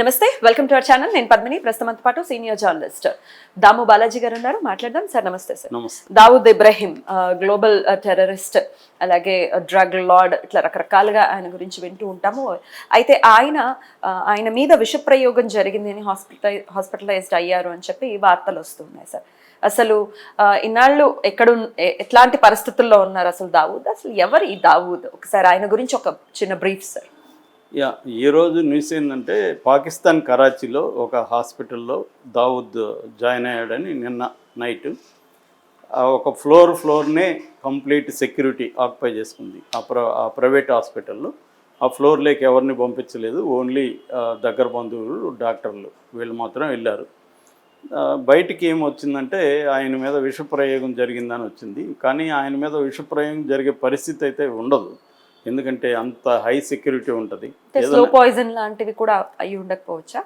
నమస్తే welcome to our channel నేను పద్మిని ప్రస్తుతంతో పాటు సీనియర్ జర్నలిస్ట్ దాము బాలాజీ గారు ఉన్నారు మాట్లాడదాం. సార్ నమస్తే sir. Dawood Ibrahim global terrorist అలాగే డ్రగ్ లార్డ్ ఇట్లా రకరకాలుగా ఆయన గురించి వింటూ ఉంటాము. అయితే ఆయన ఆయన మీద విషప్రయోగం జరిగింది అని హాస్పిటల్ హాస్పిటలైజ్డ్ అయ్యారు అని చెప్పి వార్తలు వస్తున్నాయి సార్. అసలు ఇన్నాళ్ళు ఎక్కడ ఎట్లాంటి పరిస్థితుల్లో ఉన్నారు అసలు దావూద్? అసలు ఎవరు ఈ దావూద్? ఒకసారి ఆయన గురించి ఒక చిన్న బ్రీఫ్ సార్. యా ఈరోజు న్యూస్ ఏంటంటే పాకిస్తాన్ కరాచీలో ఒక హాస్పిటల్లో దావుద్ జాయిన్ అయ్యాడని నిన్న నైట్ ఒక ఫ్లోర్ ఫ్లోర్నే కంప్లీట్ సెక్యూరిటీ ఆక్యుపై చేసుకుంది. ఆ ప్ర ఆ ప్రైవేట్ హాస్పిటల్లో ఆ ఫ్లోర్లోకి ఎవరిని పంపించలేదు. ఓన్లీ దగ్గర బంధువులు డాక్టర్లు. వీళ్ళు మాత్రం వెళ్ళారు. బయటికి బయటికి ఏమొచ్చిందంటే ఆయన మీద విషప్రయోగం జరిగిందని వచ్చింది. కానీ ఆయన మీద విషప్రయోగం జరిగే పరిస్థితి అయితే ఉండదు. ఎందుకంటే అంత హై సెక్యూరిటీ ఉంటుంది. స్లో పాయిజన్ లాంటివి కూడా అయి ఉండకపోవచ్చా?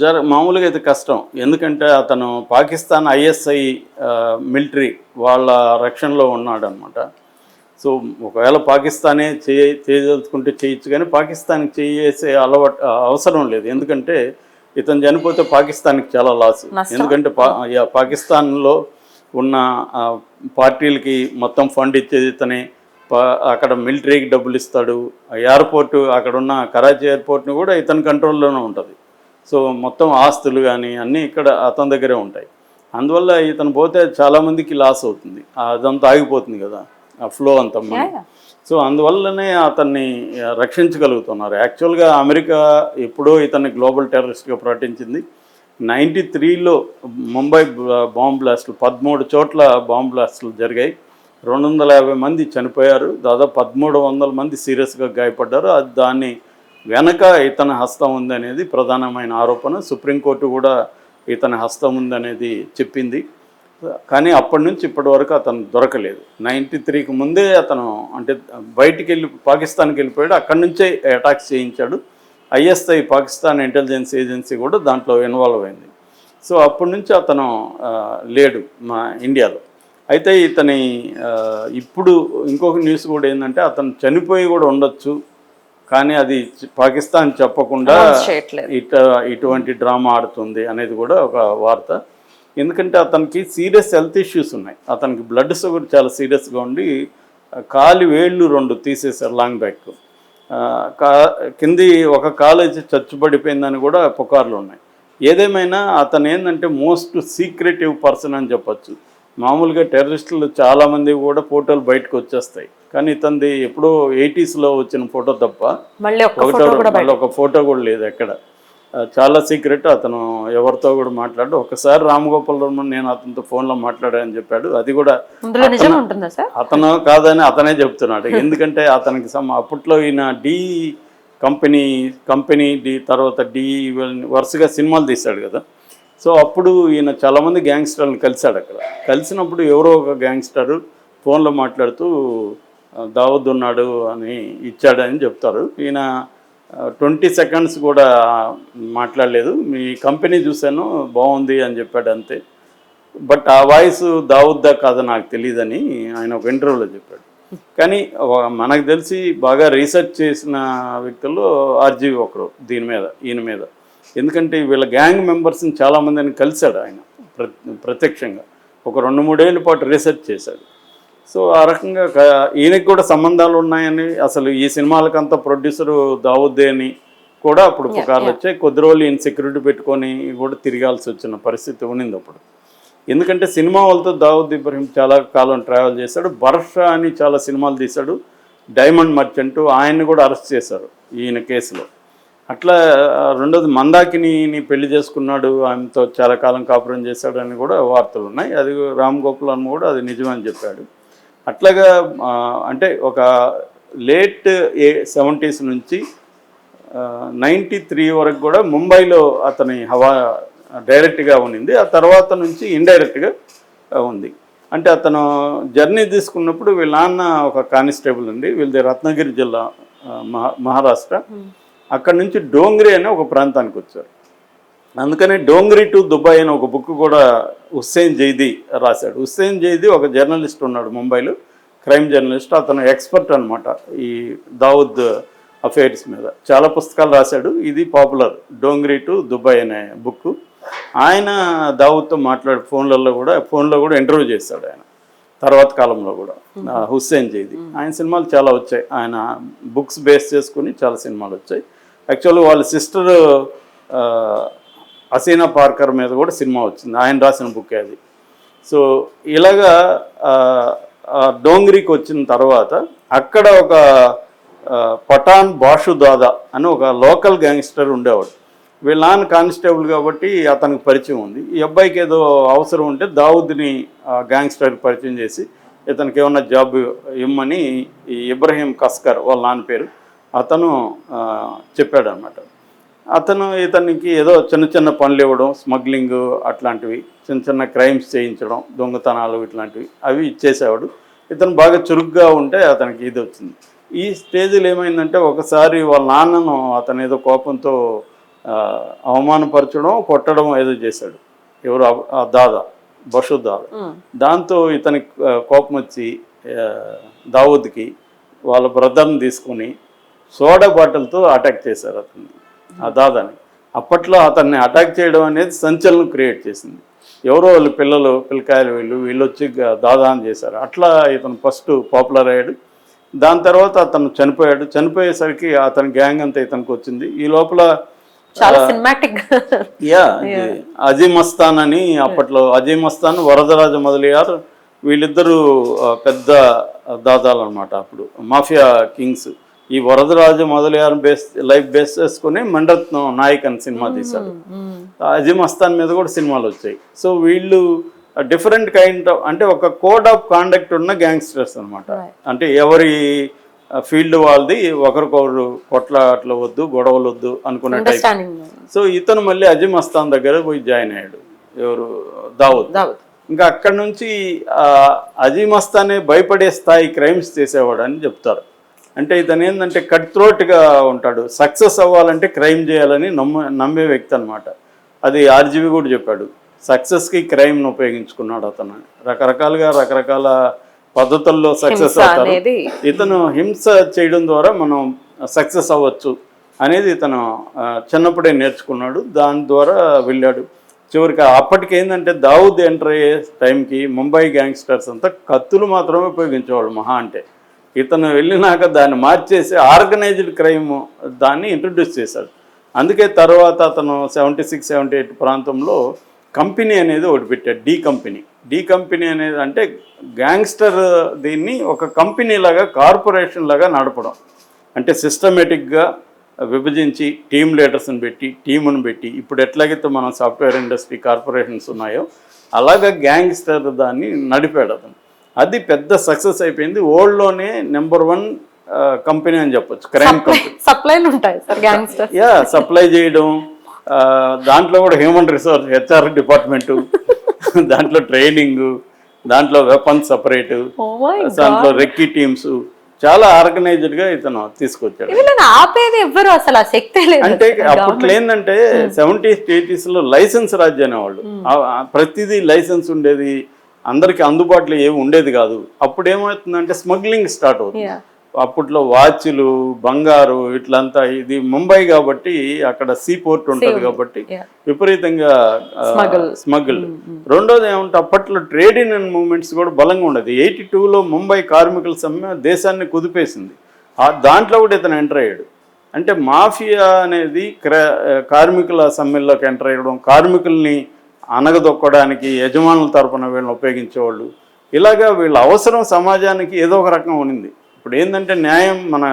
జర మామూలుగా అయితే కష్టం. ఎందుకంటే అతను పాకిస్తాన్ ఐఎస్ఐ మిలిటరీ వాళ్ళ రక్షణలో ఉన్నాడు అనమాట సో ఒకవేళ పాకిస్తానే చేయ చేయదలుచుకుంటే చేయొచ్చు కానీ పాకిస్తాన్కి చేసే అలవాటు అవసరం లేదు. ఎందుకంటే ఇతను చనిపోతే పాకిస్తాన్కి చాలా లాస్. ఎందుకంటే పాకిస్తాన్లో ఉన్న పార్టీలకి మొత్తం ఫండ్ ఇచ్చేది ఇతనే. అక్కడ మిలిటరీకి డబ్బులు ఇస్తాడు. ఎయిర్పోర్టు అక్కడ ఉన్న కరాచీ ఎయిర్పోర్ట్ని కూడా ఇతని కంట్రోల్లోనే ఉంటుంది. సో మొత్తం ఆస్తులు కానీ అన్నీ ఇక్కడ అతని దగ్గరే ఉంటాయి. అందువల్ల ఇతను పోతే చాలామందికి లాస్ అవుతుంది. అదంతా ఆగిపోతుంది కదా ఆ ఫ్లో అంతా. సో అందువల్లనే అతన్ని రక్షించగలుగుతున్నారు. యాక్చువల్గా అమెరికా ఎప్పుడో ఇతన్ని గ్లోబల్ టెర్రరిస్ట్గా ప్రకటించింది. నైంటీ త్రీలో ముంబై బాంబ్ బ్లాస్టులు పదమూడు చోట్ల బాంబ్ బ్లాస్టులు జరిగాయి. రెండు వందల యాభై మంది చనిపోయారు. దాదాపు పదమూడు వందల మంది సీరియస్గా గాయపడ్డారు. అది దాన్ని వెనక ఇతని హస్తం ఉందనేది ప్రధానమైన ఆరోపణ. సుప్రీంకోర్టు కూడా ఇతని హస్తం ఉందనేది చెప్పింది. కానీ అప్పటి నుంచి ఇప్పటి వరకు అతను దొరకలేదు. నైంటీ త్రీకి ముందే అతను అంటే బయటికి వెళ్ళి పాకిస్తాన్కి వెళ్ళిపోయాడు. అక్కడి నుంచే అటాక్స్ చేయించాడు. ఐఎస్ఐ పాకిస్తాన్ ఇంటెలిజెన్స్ ఏజెన్సీ కూడా దాంట్లో ఇన్వాల్వ్ అయింది. సో అప్పటి నుంచి అతను లేడు మా ఇండియాలో. అయితే ఇతని ఇప్పుడు ఇంకొక న్యూస్ కూడా ఏంటంటే అతను చనిపోయి కూడా ఉండొచ్చు కానీ అది పాకిస్తాన్ చెప్పకుండా. ఇట ఇటువంటి డ్రామా ఆడుతుంది అనేది కూడా ఒక వార్త. ఎందుకంటే అతనికి సీరియస్ హెల్త్ ఇష్యూస్ ఉన్నాయి. అతనికి బ్లడ్ షుగర్ చాలా సీరియస్గా ఉండి కాలి వేళ్ళు రెండు తీసేశారు లాంగ్ బ్యాక్. కా కింది ఒక కాలేజ్ చచ్చుబడిపోయిందని కూడా పుకార్లు ఉన్నాయి. ఏదేమైనా అతను ఏంటంటే మోస్ట్ సీక్రెటివ్ పర్సన్ అని చెప్పొచ్చు. మామూలుగా టెర్రరిస్టులు చాలామంది కూడా ఫోటోలు బయటకు వచ్చేస్తాయి. కానీ ఇతనిది ఎప్పుడో ఎయిటీస్లో వచ్చిన ఫోటో తప్ప మళ్ళీ ఒక ఫోటో కూడా లేదు ఎక్కడ. చాలా సీక్రెట్ అతను ఎవరితో కూడా మాట్లాడు. ఒకసారి రామగోపాల్ వర్మ నేను అతనితో ఫోన్లో మాట్లాడానని చెప్పాడు. అది కూడా అతను కాదని అతనే చెప్తున్నాడు. ఎందుకంటే అతనికి సమ అప్పట్లో ఈయన డి కంపెనీ కంపెనీ డి తర్వాత డి వరుసగా సినిమాలు తీశాడు కదా. సో అప్పుడు ఈయన చాలామంది గ్యాంగ్స్టర్లను కలిశాడు అక్కడ. కలిసినప్పుడు ఎవరో ఒక గ్యాంగ్స్టర్ ఫోన్లో మాట్లాడుతూ దావద్దున్నాడు ఉన్నాడు అని ఇచ్చాడని చెప్తారు. ఈయన ట్వంటీ సెకండ్స్ కూడా మాట్లాడలేదు. మీ కంపెనీ చూశాను బాగుంది అని చెప్పాడు అంతే. బట్ ఆ వాయిస్ దావుద్దా కాదో నాకు తెలియదని ఆయన ఒక ఇంటర్వ్యూలో చెప్పాడు. కానీ మనకు తెలిసి బాగా రీసెర్చ్ చేసిన వ్యక్తుల్లో ఆర్జీవి ఒకరు దీని మీద ఈయన మీద. ఎందుకంటే వీళ్ళ గ్యాంగ్ మెంబర్స్ని చాలామందిని కలిశాడు ఆయన ప్ర- ప్రత్యక్షంగా. ఒక రెండు మూడేళ్ళ పాటు రీసెర్చ్ చేశాడు. సో ఆ రకంగా ఈయనకి కూడా సంబంధాలు ఉన్నాయని అసలు ఈ సినిమాలకంతా ప్రొడ్యూసరు దావుద్దే అని కూడా అప్పుడు పుకార్లు వచ్చాయి. కొద్ది రోజులు ఈయన సెక్యూరిటీ పెట్టుకొని కూడా తిరగాల్సి వచ్చిన పరిస్థితి ఉండింది అప్పుడు. ఎందుకంటే సినిమా వాళ్ళతో దావుద్ ఇబ్రహీం చాలా కాలం ట్రావెల్ చేశాడు. బర్ష అని చాలా సినిమాలు తీశాడు. డైమండ్ మర్చెంట్ ఆయన్ని కూడా అరెస్ట్ చేశారు ఈయన కేసులో. అట్లా రెండోది మందాకిని పెళ్ళి చేసుకున్నాడు ఆమెతో చాలా కాలం కాపురం చేశాడని కూడా వార్తలు ఉన్నాయి. అది రామ్ గోపాల్ అని కూడా అది నిజమని చెప్పాడు. అట్లాగా అంటే ఒక లేట్ ఏ సెవెంటీస్ నుంచి నైంటీ త్రీ వరకు కూడా ముంబైలో అతని హవా డైరెక్ట్గా ఉన్నింది. ఆ తర్వాత నుంచి ఇండైరెక్ట్గా ఉంది. అంటే అతను జర్నీ తీసుకున్నప్పుడు వీళ్ళ నాన్న ఒక కానిస్టేబుల్ ఉంది వీళ్ళది రత్నగిరి జిల్లా మహా- మహారాష్ట్ర. అక్కడ నుంచి డోంగ్రీ అనే ఒక ప్రాంతానికి వచ్చారు. అందుకనే డోంగ్రీ టు దుబాయ్ అనే ఒక బుక్ కూడా హుస్సేన్ జైదీ రాశాడు. హుస్సేన్ జైదీ ఒక జర్నలిస్ట్ ఉన్నాడు ముంబైలో క్రైమ్ జర్నలిస్ట్. అతను ఎక్స్పర్ట్ అనమాట ఈ దావుద్ అఫైర్స్ మీద. చాలా పుస్తకాలు రాశాడు. ఇది పాపులర్. డోంగ్రీ టు దుబాయ్ అనే బుక్. ఆయన దావుద్తో మాట్లాడే ఫోన్లలో కూడా ఫోన్లో కూడా ఇంటర్వ్యూ చేశాడు ఆయన. తర్వాత కాలంలో కూడా హుస్సేన్ జైది. ఆయన సినిమాలు చాలా వచ్చాయి. ఆయన బుక్స్ బేస్ చేసుకుని చాలా సినిమాలు వచ్చాయి. యాక్చువల్గా వాళ్ళ సిస్టర్ అసీనా పార్కర్ మీద కూడా సినిమా వచ్చింది. ఆయన రాసిన బుక్ అది. సో ఇలాగా డోంగ్రీకి వచ్చిన తర్వాత అక్కడ ఒక పఠాన్ బాషు దాదా అని ఒక లోకల్ గ్యాంగ్స్టర్ ఉండేవాడు. వీళ్ళ నాన్న కానిస్టేబుల్ కాబట్టి అతనికి పరిచయం ఉంది. ఈ అబ్బాయికి ఏదో అవసరం ఉంటే దావుద్ని గ్యాంగ్స్టర్కి పరిచయం చేసి ఇతనికి ఏమన్నా జాబ్ ఇమ్మని ఈ ఇబ్రహీం కస్కర్ వాళ్ళ నాన్న పేరు అతను చెప్పాడు అనమాట అతను ఇతనికి ఏదో చిన్న చిన్న పనులు ఇవ్వడం స్మగ్లింగ్ అట్లాంటివి చిన్న చిన్న క్రైమ్స్ చేయించడం దొంగతనాలు ఇట్లాంటివి అవి ఇచ్చేసేవాడు ఇతను బాగా చురుగ్గా ఉంటే అతనికి ఇది వచ్చింది. ఈ స్టేజ్లో ఏమైందంటే ఒకసారి వాళ్ళ నాన్నను అతను ఏదో కోపంతో అవమానపరచడం కొట్టడం ఏదో చేశాడు. ఎవరు? దాదా బషు దాదా. దాంతో ఇతనికి కోపం వచ్చి దావూద్కి వాళ్ళ బ్రదర్ని తీసుకొని సోడా బాటిల్తో అటాక్ చేశారు అతన్ని ఆ దాదాని. అప్పట్లో అతన్ని అటాక్ చేయడం అనేది సంచలనం క్రియేట్ చేసింది. ఎవరో వాళ్ళు పిల్లలు పిల్లకాయలు వీళ్ళు వీళ్ళు వచ్చి దాదా అని చేశారు. అట్లా ఇతను ఫస్ట్ పాపులర్ అయ్యాడు. దాని తర్వాత అతను చనిపోయాడు. చనిపోయేసరికి అతని గ్యాంగ్ అంతా ఇతనికి వచ్చింది. ఈ లోపల చాలా సినిమాటిక్ యా ఇది అజీమ్ మస్తాన్ అని అప్పట్లో అజీమ్ మస్తాన్ వరదరాజ మొదలయ్యారు వీళ్ళిద్దరూ పెద్ద దాదాలు అనమాట అప్పుడు. Mafia kings. ఈ వరదరాజ మొదలయ్యారు బేస్ లైఫ్ బేస్ చేసుకుని మండరత్నం నాయక్ అని సినిమా తీశాడు అజీమ్ మస్తాన్ మీద కూడా సినిమాలు వచ్చాయి. సో వీళ్ళు డిఫరెంట్ కైండ్ ఆఫ్ అంటే ఒక కోడ్ ఆఫ్ కాండక్ట్ ఉన్న గ్యాంగ్స్టర్స్ అనమాట అంటే ఎవరి ఫీల్డ్ వాళ్ళది ఒకరికొకరు కొట్లాట్లు వద్దు గొడవలు వద్దు అనుకునే టైప్. సో ఇతను మళ్ళీ అజీమ్ అస్తాన్ దగ్గర పోయి జాయిన్ అయ్యాడు. ఎవరు? దావుద్. ఇంకా అక్కడ నుంచి అజీమ్ అస్తానే భయపడే స్థాయి క్రైమ్స్ చేసేవాడు అని చెప్తారు. అంటే ఇతను ఏంటంటే కట్ త్రోట్గా ఉంటాడు. సక్సెస్ అవ్వాలంటే క్రైమ్ చేయాలని నమ్మ నమ్మే వ్యక్తి అనమాట అది ఆర్జీవి కూడా చెప్పాడు. సక్సెస్కి క్రైమ్ను ఉపయోగించుకున్నాడు అతను. రకరకాలుగా రకరకాల పద్ధతుల్లో సక్సెస్ అవుతారు ఇతను హింస చేయడం ద్వారా మనం సక్సెస్ అవ్వచ్చు అనేది ఇతను చిన్నప్పుడే నేర్చుకున్నాడు. దాని ద్వారా వెళ్ళాడు. చివరికి అప్పటికి ఏంటంటే దావుద్ ఎంటర్ అయ్యే టైంకి ముంబై గ్యాంగ్స్టర్స్ అంతా కత్తులు మాత్రమే ఉపయోగించేవాళ్ళు మహా అంటే. ఇతను వెళ్ళినాక దాన్ని మార్చేసి ఆర్గనైజ్డ్ క్రైమ్ దాన్ని ఇంట్రడ్యూస్ చేశాడు. అందుకే తర్వాత అతను సెవెంటీ సిక్స్ సెవెంటీ ఎయిట్ ప్రాంతంలో కంపెనీ అనేది ఒకటి పెట్టాడు డీ కంపెనీ. డీ కంపెనీ అనేది అంటే గ్యాంగ్స్టర్ దీన్ని ఒక కంపెనీ లాగా కార్పొరేషన్ లాగా నడపడం. అంటే సిస్టమేటిక్గా విభజించి టీమ్ లీడర్స్ని పెట్టి టీమును పెట్టి ఇప్పుడు ఎట్లాగైతే మనం సాఫ్ట్వేర్ ఇండస్ట్రీ కార్పొరేషన్స్ ఉన్నాయో అలాగా గ్యాంగ్స్టర్ దాన్ని నడిపాడు అతను. అది పెద్ద సక్సెస్ అయిపోయింది. వరల్డ్లోనే నెంబర్ వన్ కంపెనీ అని చెప్పొచ్చు. క్రైమ్ కంపెనీ సప్లైలు ఉంటాయి యా సప్లై చేయడం దాంట్లో కూడా హ్యూమన్ రిసోర్స్ హెచ్ఆర్ డిపార్ట్మెంటు దాంట్లో ట్రైనింగ్ దాంట్లో వెపన్స్ సపరేట్ మై దాంట్లో రెక్కీ టీమ్స్ చాలా ఆర్గనైజ్డ్గా ఇతను తీసుకొచ్చాడు. వీళ్ళని ఆపేది ఎవ్వరు అసలు ఆ శక్తే లేదు అంటే అప్పట్లో ఏంటంటే సెవెంటీస్ ఎయిటీస్లో లైసెన్స్ రాజ్యం అనేవాళ్ళు ప్రతిదీ లైసెన్స్ ఉండేది. అందరికి అందుబాటులో ఏమి ఉండేది కాదు. అప్పుడు ఏమవుతుందంటే స్మగ్లింగ్ స్టార్ట్ అవుతుంది. అప్పట్లో వాచ్లు బంగారు ఇట్లంతా ఇది ముంబై కాబట్టి అక్కడ సీ పోర్ట్ ఉంటుంది కాబట్టి. విపరీతంగా. స్మగుల్ రెండోది ఏమంటే అప్పట్లో ట్రేడ్ యూనియన్ మూవ్మెంట్స్ కూడా బలంగా ఉండేది. ఎయిటీ టూలో ముంబై కార్మికుల సమ్మె దేశాన్ని కుదిపేసింది. ఆ దాంట్లో కూడా ఇతను ఎంటర్ అయ్యాడు. అంటే మాఫియా అనేది క్ర- కార్మికుల సమ్మెల్లోకి ఎంటర్ అయ్యడం కార్మికుల్ని అనగదొక్కడానికి యజమానుల తరపున వీళ్ళని ఉపయోగించేవాళ్ళు. ఇలాగా వీళ్ళ అవసరం సమాజానికి ఏదో ఒక రకం ఉన్నింది. ఇప్పుడు ఏంటంటే న్యాయం మన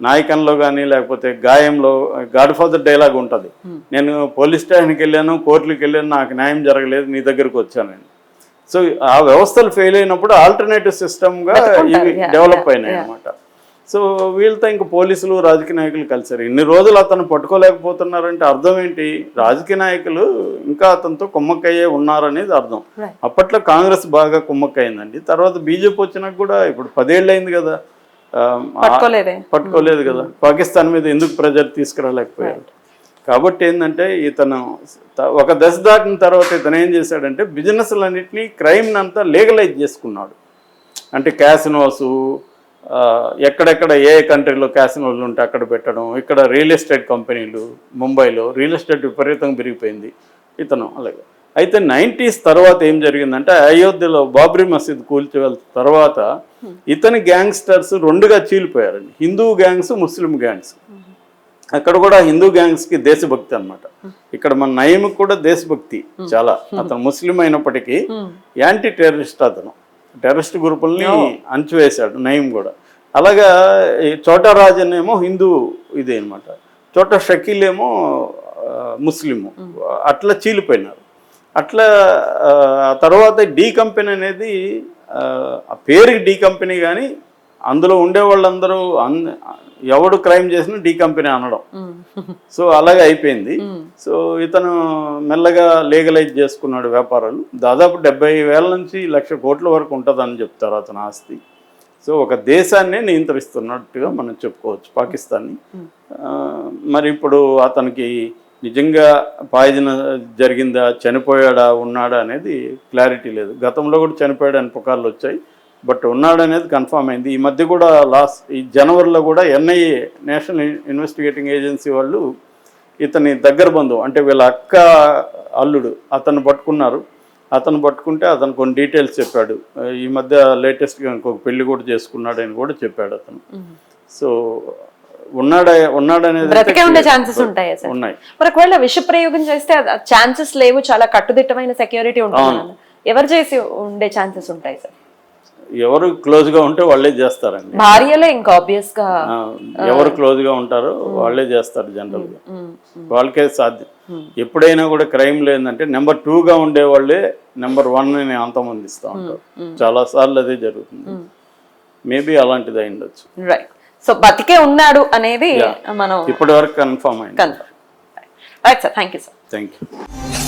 నాయకంలో కానీ లేకపోతే గాయంలో గాడ్ ఫాదర్ డైలాగ్ ఉంటుంది. నేను పోలీస్ స్టేషన్కి వెళ్ళాను కోర్టులకు వెళ్ళాను నాకు న్యాయం జరగలేదు నీ దగ్గరకు వచ్చాను నేను. సో ఆ వ్యవస్థలు ఫెయిల్ అయినప్పుడు ఆల్టర్నేటివ్ సిస్టమ్గా. ఇవి డెవలప్ అయినాయి yeah. సో వీళ్ళతో ఇంక పోలీసులు రాజకీయ నాయకులు కలిసారు ఇన్ని రోజులు అతను పట్టుకోలేకపోతున్నారంటే అర్థం ఏంటి? రాజకీయ నాయకులు ఇంకా అతనితో కుమ్మక్కయ్యే ఉన్నారనేది అర్థం. అప్పట్లో కాంగ్రెస్ బాగా కుమ్మక్కయిందండి తర్వాత బీజేపీ వచ్చినాక కూడా ఇప్పుడు పదేళ్ళు అయింది కదా పట్టుకోలేదే. కదా. పాకిస్తాన్ మీద ఎందుకు ప్రెజర్ తీసుకురాలేకపోయారు? కాబట్టి ఏంటంటే ఇతను ఒక దశ దాటిన తర్వాత ఇతను ఏం చేశాడంటే బిజినెస్లన్నింటినీ క్రైమ్ అంతా లీగలైజ్ చేసుకున్నాడు. అంటే క్యాసినోస్ ఎక్కడెక్కడ ఏ కంట్రీలో క్యాసినోలు ఉంటే అక్కడ పెట్టడం ఇక్కడ రియల్ ఎస్టేట్ కంపెనీలు ముంబైలో రియల్ ఎస్టేట్ విపరీతంగా పెరిగిపోయింది ఇతను అలాగే. అయితే నైంటీస్ తర్వాత ఏం జరిగిందంటే అయోధ్యలో బాబ్రీ మసీద్ కూల్చివెళ్ళ తర్వాత ఇతని గ్యాంగ్స్టర్స్ రెండుగా చీలిపోయారండి. Hindu gangs Muslim gangs. అక్కడ కూడా హిందూ గ్యాంగ్స్కి దేశభక్తి అన్నమాట. ఇక్కడ మన నయీం కూడా దేశభక్తి చాలా. అతను ముస్లిం అయినప్పటికీ యాంటీ టెర్రరిస్ట్ అతను. టెర్రరిస్ట్ గ్రూపుల్ని అణచివేశాడు నయీం కూడా. అలాగా చోటా రాజన్ ఏమో హిందూ ఇదే అనమాట చోటా షకీల్ ఏమో ముస్లిము. అట్లా చీలిపోయినారు. అట్లా తర్వాత డి కంపెనీ అనేది ఆ, ఆ పేరుకి డి కంపెనీ కానీ అందులో ఉండే వాళ్ళందరూ ఎవడు క్రైమ్ చేసినా డి కంపెనీ అనడం. సో అలాగే అయిపోయింది. సో ఇతను మెల్లగా లీగలైజ్ చేసుకున్నాడు వ్యాపారాలు. దాదాపు డెబ్బై వేల నుంచి లక్ష కోట్ల వరకు ఉంటుందని చెప్తారు అతని ఆస్తి. సో ఒక దేశాన్నే నియంత్రిస్తున్నట్టుగా మనం చెప్పుకోవచ్చు పాకిస్తాన్ని. మరి ఇప్పుడు అతనికి నిజంగా పాయిజన్ జరిగిందా చనిపోయాడా ఉన్నాడా అనేది క్లారిటీ లేదు. గతంలో కూడా చనిపోయాడు అని పుకార్లు వచ్చాయి. బట్ ఉన్నాడు అనేది కన్ఫామ్ అయింది. ఈ మధ్య కూడా లాస్ట్ ఈ జనవరిలో కూడా ఎన్ఐఏ నేషనల్ ఇన్వెస్టిగేటింగ్ ఏజెన్సీ వాళ్ళు ఇతని దగ్గర బంధువు అంటే వీళ్ళ అక్క అల్లుడు అతను పట్టుకున్నారు. అతను పట్టుకుంటే అతను కొన్ని డీటెయిల్స్ చెప్పాడు. ఈ మధ్య లేటెస్ట్గా ఇంకొక పెళ్ళి కూడా చేసుకున్నాడని కూడా చెప్పాడు అతను. సో ఉన్నాడా ఉన్నాడనేది ఉండే ఛాన్సెస్ ఉంటాయా ఉన్నాయి. మరి ఒకవేళ విష ప్రయోగం చేస్తే ఛాన్సెస్ లేవు చాలా కట్టుదిట్టమైన సెక్యూరిటీ ఉంటుంది. ఎవరు చేసి ఉండే ఛాన్సెస్ ఉంటాయి సార్? ఎవరు క్లోజ్గా ఉంటే వాళ్ళే చేస్తారండి. భార్యలే ఇంకా ఆబ్వియస్గా ఎవరు క్లోజ్గా ఉంటారో వాళ్ళే చేస్తారు జనరల్గా. వాళ్ళకే సాధ్యం. ఎప్పుడైనా కూడా క్రైమ్ లేదంటే నెంబర్ టూ గా ఉండే వాళ్ళే నెంబర్ వన్ని అంతమందిస్తూ ఉంటారు. చాలా సార్లు అదే జరుగుతుంది. మేబీ అలాంటిది అయి ఉండొచ్చు. రైట్ సో బతికే ఉన్నాడు అనేది మనం ఇప్పటి వరకు కన్ఫర్మ్ అయింది. Confirm right sir thank you sir thank you